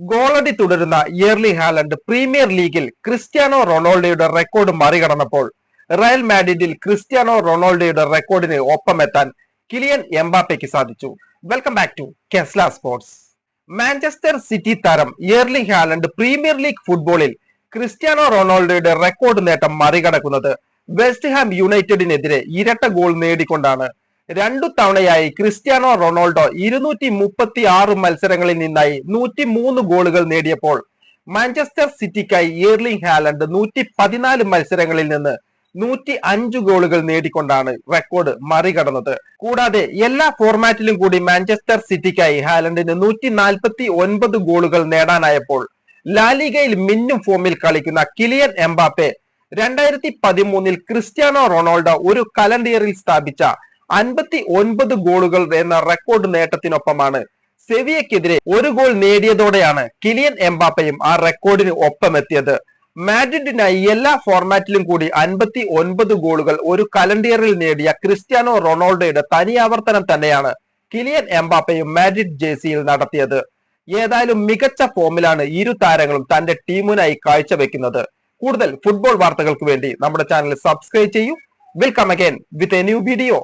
ഗോളടി തുടരുന്ന ഇയർലി Haaland premier ലീഗിൽ ക്രിസ്ത്യാനോ റൊണാൾഡോയുടെ റെക്കോർഡ് മറികടന്നപ്പോൾ റയൽ മാഡ്രിഡിൽ ക്രിസ്ത്യാനോ റൊണാൾഡോയുടെ റെക്കോർഡിന് ഒപ്പമെത്താൻ കിലിയൻ എംബാപ്പയ്ക്ക് സാധിച്ചു. വെൽക്കം ബാക്ക് ടു കെസ്ല സ്പോർട്സ്. മാഞ്ചസ്റ്റർ സിറ്റി താരം ഇയർലി ഹാലൻഡ് പ്രീമിയർ ലീഗ് ഫുട്ബോളിൽ ക്രിസ്ത്യാനോ റൊണാൾഡോയുടെ റെക്കോർഡ് നേട്ടം മറികടക്കുന്നത് വെസ്റ്റ് ഹാം യുണൈറ്റഡിനെതിരെ ഇരട്ട ഗോൾ നേടിക്കൊണ്ടാണ് രണ്ടു തവണയായി ക്രിസ്ത്യാനോ റൊണാൾഡോ ഇരുന്നൂറ്റി മുപ്പത്തി ആറ് മത്സരങ്ങളിൽ നിന്നായി നൂറ്റി മൂന്ന് ഗോളുകൾ നേടിയപ്പോൾ മാഞ്ചസ്റ്റർ സിറ്റിക്കായി ഇയർലിംഗ് ഹാലൻഡ് നൂറ്റി പതിനാല് മത്സരങ്ങളിൽ നിന്ന് നൂറ്റി അഞ്ച് ഗോളുകൾ നേടിക്കൊണ്ടാണ് റെക്കോർഡ് മറികടന്നത്. കൂടാതെ എല്ലാ ഫോർമാറ്റിലും കൂടി മാഞ്ചസ്റ്റർ സിറ്റിക്കായി ഹാലൻഡിന് നൂറ്റി നാൽപ്പത്തി ഒൻപത് ഗോളുകൾ നേടാനായപ്പോൾ ലാലിഗയിൽ മിന്നും ഫോമിൽ കളിക്കുന്ന കിലിയൻ എംബാപ്പെ രണ്ടായിരത്തി പതിമൂന്നിൽ ക്രിസ്ത്യാനോ റൊണാൾഡോ ഒരു കലണ്ടറിൽ സ്ഥാപിച്ച അൻപത്തി ഒൻപത് ഗോളുകൾ എന്ന റെക്കോർഡ് നേട്ടത്തിനൊപ്പമാണ്. സെവിയക്കെതിരെ ഒരു ഗോൾ നേടിയതോടെയാണ് കിലിയൻ എംബാപ്പയും ആ റെക്കോർഡിന് ഒപ്പമെത്തിയത്. മാഡ്രിഡിനായി എല്ലാ ഫോർമാറ്റിലും കൂടി അൻപത്തി ഒൻപത് ഗോളുകൾ ഒരു കലണ്ടിയറിൽ നേടിയ ക്രിസ്ത്യാനോ റൊണാൾഡോയുടെ തനിയാവർത്തനം തന്നെയാണ് കിലിയൻ എംബാപ്പയും മാഡ്രിഡ് ജേഴ്സിയിൽ നടത്തിയത്. ഏതായാലും മികച്ച ഫോമിലാണ് ഇരു താരങ്ങളും തന്റെ ടീമിനായി കാഴ്ചവെക്കുന്നത്. കൂടുതൽ ഫുട്ബോൾ വാർത്തകൾക്ക് വേണ്ടി നമ്മുടെ ചാനൽ സബ്സ്ക്രൈബ് ചെയ്യൂ. Welcome again with a new video